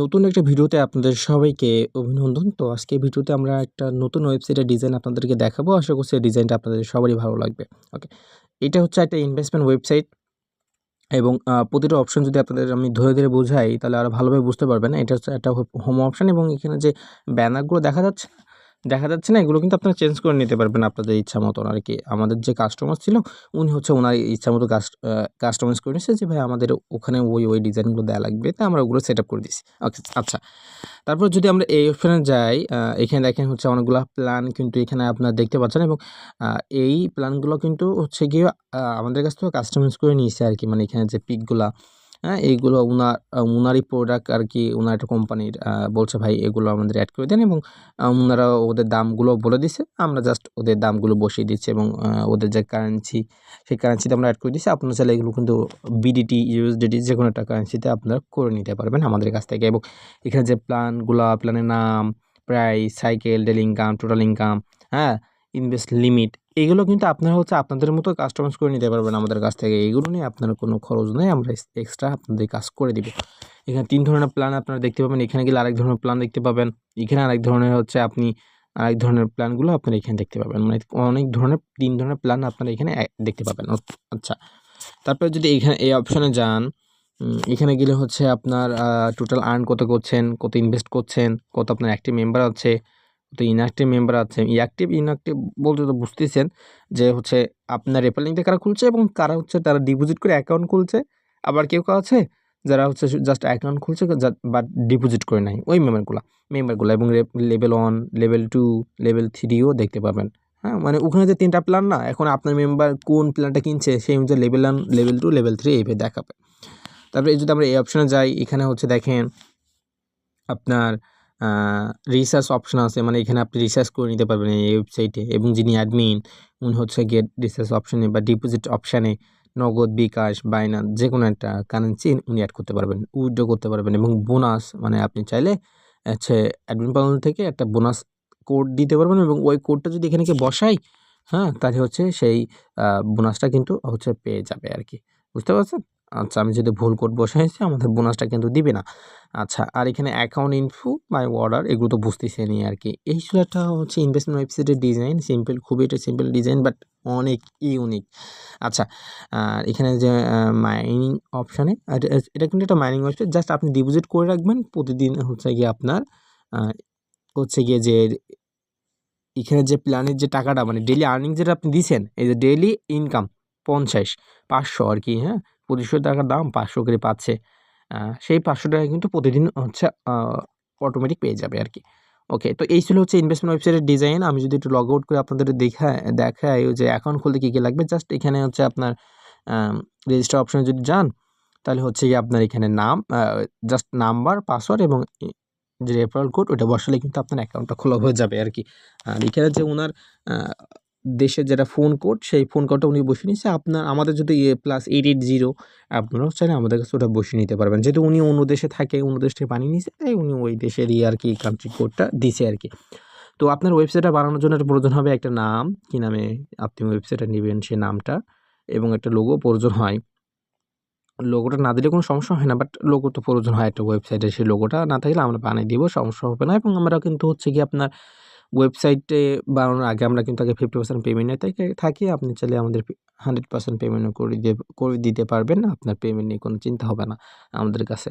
নতুন একটা ভিডিওতে আপনাদের সবাইকে অভিনন্দন। তো আজকে ভিডিওতে আমরা একটা নতুন ওয়েবসাইটের ডিজাইন আপনাদেরকে দেখাবো। আশা করছি ডিজাইনটা আপনাদের সবারই ভালো লাগবে। ওকে। এটা হচ্ছে একটা ইনভেস্টমেন্ট ওয়েবসাইট এবং প্রতিটা অপশন যদি আপনাদের আমি ধরে, ধরে বোঝাই তাহলে আরও ভালোভাবে বুঝতে পারবেন। এটা হচ্ছে একটা হোম অপশান এবং এখানে যে ব্যানারগুলো দেখা যাচ্ছে? দেখা যাচ্ছে না? এগুলো কিন্তু আপনারা চেঞ্জ করে নিতে পারবেন আপনাদের ইচ্ছা মতন আরকি। আমাদের যে কাস্টমার ছিল উনি হচ্ছে ওনার ইচ্ছামতো কাস্ট আ কাস্টমাইজ করে নিছে যে ভাই আমাদের ওখানে ওই, ওই ডিজাইনগুলো দেয়া লাগবে। তো আমরা ওগুলো সেটআপ করে দিচ্ছি ওকে আচ্ছা। তারপর যদি আমরা এই অপশনে যাই এখানে দেখেন হচ্ছে অনেকগুলা প্ল্যান কিন্তু এখানে আপনারা দেখতে পাচ্ছেন এবং এই প্ল্যানগুলো কিন্তু হচ্ছে গিয়ে আমাদের কাছ থেকে কাস্টমাইজ করে নিয়েছে আর কি মানে এখানে যে পিকগুলা হ্যাঁ? এইগুলো উনার আ উনারই প্রোডাক্ট আরকি ওনার একটা কোম্পানির বলছে ভাই এগুলো আমাদের অ্যাড করে দেন এবং ওনারা ওদের দামগুলো বলে দিছে। আমরা জাস্ট ওদের দামগুলো বসিয়ে দিচ্ছি এবং ওদের যে কারেন্সি সেই কারেন্সিতে আমরা অ্যাড করে দিচ্ছি। আপনারা চাইলে এগুলো কিন্তু বিডিটি, ইউএসডিটি যে কোনো একটা কারেন্সিতে আপনারা করে নিতে পারবেন আমাদের কাছ থেকে এবং এখানে যে প্ল্যানগুলো প্ল্যানের নাম, price, cycle, daily income, total income, হ্যাঁ? ইনভেস্ট লিমিট এগুলো কিন্তু আপনারা হচ্ছে আপনাদের মতো কাস্টমাইজ করে নিতে পারবেন আমাদের কাছ থেকে। এগুলো নিয়ে আপনার কোনো খরচ নেই। আমরা এক্সট্রা আপনাদের কাজ করে দিব। এখানে তিন ধরনের প্ল্যান আপনারা দেখতে পাবেন। এখানে গেলে আরেক ধরনের প্ল্যান দেখতে পাবেন। এখানে আরেক ধরনের হচ্ছে আপনি আরেক ধরনের প্ল্যানগুলো আপনারা এখানে দেখতে পাবেন। মানে অনেক ধরনের তিন ধরনের প্ল্যান আপনারা এখানে দেখতে পাবেন। আচ্ছা। তারপরে যদি এখানে এই অপশনে যান, এখানে গেলে হচ্ছে আপনার টোটাল আর্ন কত করছেন, কত ইনভেস্ট করছেন, কত আপনার অ্যাক্টিভ মেম্বার আছে, কত ইনঅ্যাক্টিভ মেম্বার আছে। অ্যাক্টিভ, ইনঅ্যাক্টিভ বলতে তো বুঝতেছেন যে হচ্ছে আপনার রেফারেল লিঙ্ক দিয়ে কারা খুলছে এবং কারা হচ্ছে তারা ডিপোজিট করে অ্যাকাউন্ট খুলছে। আবার কেউ, কেউ আছে যারা হচ্ছে জাস্ট অ্যাকাউন্ট খুলছে বাট ডিপোজিট করে নাই। ওই মেম্বারগুলা মেম্বারগুলা এবং লেভেল 1, লেভেল টু লেভেল থ্রিও দেখতে পাবেন। হ্যাঁ? মানে ওখানে যে তিনটা প্ল্যান না? এখন আপনার মেম্বার কোন প্ল্যানটা কিনছে সেই অনুযায়ী level 1, level two level three এইভাবে দেখাবে। তারপরে যদি আমরা এই অপশনে যাই এখানে হচ্ছে দেখেন আপনার রিসার্চ অপশন আছে। মানে এখানে আপনি রিসার্চ করে নিতে পারবেন এই ওয়েবসাইটে এবং যিনি অ্যাডমিন উনি হচ্ছে গিয়ে রিসার্চ অপশানে বা ডিপোজিট অপশানে নগদ, বিকাশ, বাইনা যে কোনো একটা কারেন্সি উনি অ্যাড করতে পারবেন। উইথড্র করতে পারবেন এবং বোনাস মানে আপনি চাইলে হচ্ছে অ্যাডমিন প্যানেল থেকে একটা বোনাস কোড দিতে পারবেন এবং ওই কোডটা যদি এখানে বসাই, হ্যাঁ? তাহলে হচ্ছে সেই বোনাসটা কিন্তু হচ্ছে পেয়ে যাবে আর কি বুঝতে পারছেন? আচ্ছা আমি যদি ভুল কোড বসাইছি আমাদের বোনাসটা কিন্তু দিবে না। আচ্ছা আর এখানে অ্যাকাউন্ট ইনফো, বাই অর্ডার এগুলো তো বুঝতেছেনি আর কি এই একটা হচ্ছে ইনভেস্টমেন্ট ওয়েবসাইটের ডিজাইন। সিম্পল খুবই এটা সিম্পল ডিজাইন বাট অনেক ইউনিক। আচ্ছা আর এখানে যে মাইনিং অপশানে এটা কিন্তু একটা মাইনিং ওয়েবসাইট। জাস্ট আপনি ডিপোজিট করে রাখবেন। প্রতিদিন হচ্ছে গিয়ে আপনার হচ্ছে গিয়ে যে এখানে যে প্ল্যানের যে টাকাটা মানে ডেইলি আর্নিং যেটা আপনি দিছেন এই যে ডেইলি ইনকাম পঞ্চাশ পাঁচশো আর কি হ্যাঁ? ৳২৫০০ টাকার দাম ৫০০ করে পাচ্ছে। সেই ৳৫০০ টাকা কিন্তু প্রতিদিন হচ্ছে অটোমেটিক পেয়ে যাবে আর কি ওকে তো এই ছিল হচ্ছে ইনভেস্টমেন্ট ওয়েবসাইটের ডিজাইন। আমি যদি একটু লগ আউট করে আপনাদের দেখায় দেখাই যে অ্যাকাউন্ট খুলতে কী, কী লাগবে জাস্ট এখানে হচ্ছে আপনার রেজিস্টার অপশনে যদি যান তাহলে হচ্ছে গিয়ে আপনার এখানে নাম জাস্ট নাম্বার, পাসওয়ার্ড এবং যে রেফারেল কোড ওটা বসালেই কিন্তু আপনার অ্যাকাউন্টটা খোলা হয়ে যাবে আরকি। আর এখানে যে উনার আ দেশের যেটা ফোন কোড সেই ফোন কোডটা উনি বসিয়ে নিছে। আপনার আমাদের যদি এ +880 আপনারাও চাইলে আমাদের কাছে ওটা বসিয়ে নিতে পারবেন। যেহেতু উনি অন্য দেশে থাকে, অন্য দেশ থেকে বানিয়ে নিছে তাই উনি ওই দেশেরই আরকি কান্ট্রি কোডটা দিছে আরকি। তো আপনার ওয়েবসাইটটা বানানোর জন্য একটা প্রয়োজন হবে একটা নাম, কি নামে আপনি ওয়েবসাইটটা নিবেন সেই নামটা এবং একটা লোগো প্রয়োজন হয়। লোগোটা না দিলে কোনো সমস্যা হয় না বাট লোগো তো প্রয়োজন হয় একটা ওয়েবসাইটে। সেই লোগোটা না থাকলে আমরা বানিয়ে দিব সমস্যা হবে না এবং আমরা কিন্তু হচ্ছে গিয়ে আপনার ওয়েবসাইটে বানানোর আগে আমরা কিন্তু আগে 50% পেমেন্ট নিয়ে থাকি। আপনি চাইলে আমাদের 100% পেমেন্টও করে দিয়ে করে দিতে পারবেন। আপনার পেমেন্ট নিয়ে কোনো চিন্তা হবে না আমাদের কাছে।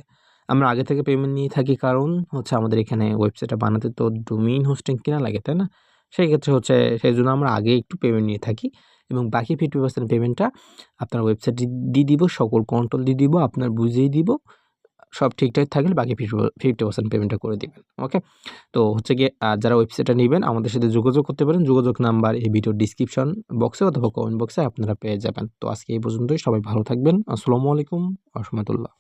আমরা আগে থেকে পেমেন্ট নিয়ে থাকি কারণ হচ্ছে আমাদের এখানে ওয়েবসাইটটা বানাতে তো ডোমেইন হোস্টিং কেনা লাগে, তাই না? সেই ক্ষেত্রে হচ্ছে সেই জন্য আমরা আগে একটু পেমেন্ট নিয়ে থাকি এবং বাকি 50% পেমেন্টটা আপনার ওয়েবসাইটে দিয়ে দিব, সকল কন্ট্রোল দিয়ে দিব, আপনার বুঝিয়ে দিব। সব ঠিকঠাক থাকলে বাকি ফিফটি ফিফটি পার্সেন্ট পেমেন্টটা করে দেবেন ওকে? তো হচ্ছে গিয়ে যারা ওয়েবসাইটটা নেবেন, আমাদের সাথে যোগাযোগ করতে পারেন। যোগাযোগ নাম্বার এই ভিডিওর ডিসক্রিপশন বক্সে অথবা কমেন্ট বক্সে আপনারা পেয়ে যাবেন। তো আজকে এই পর্যন্তই। সবাই ভালো থাকবেন। আসসালামু আলাইকুম রাহমাতুল্লাহ।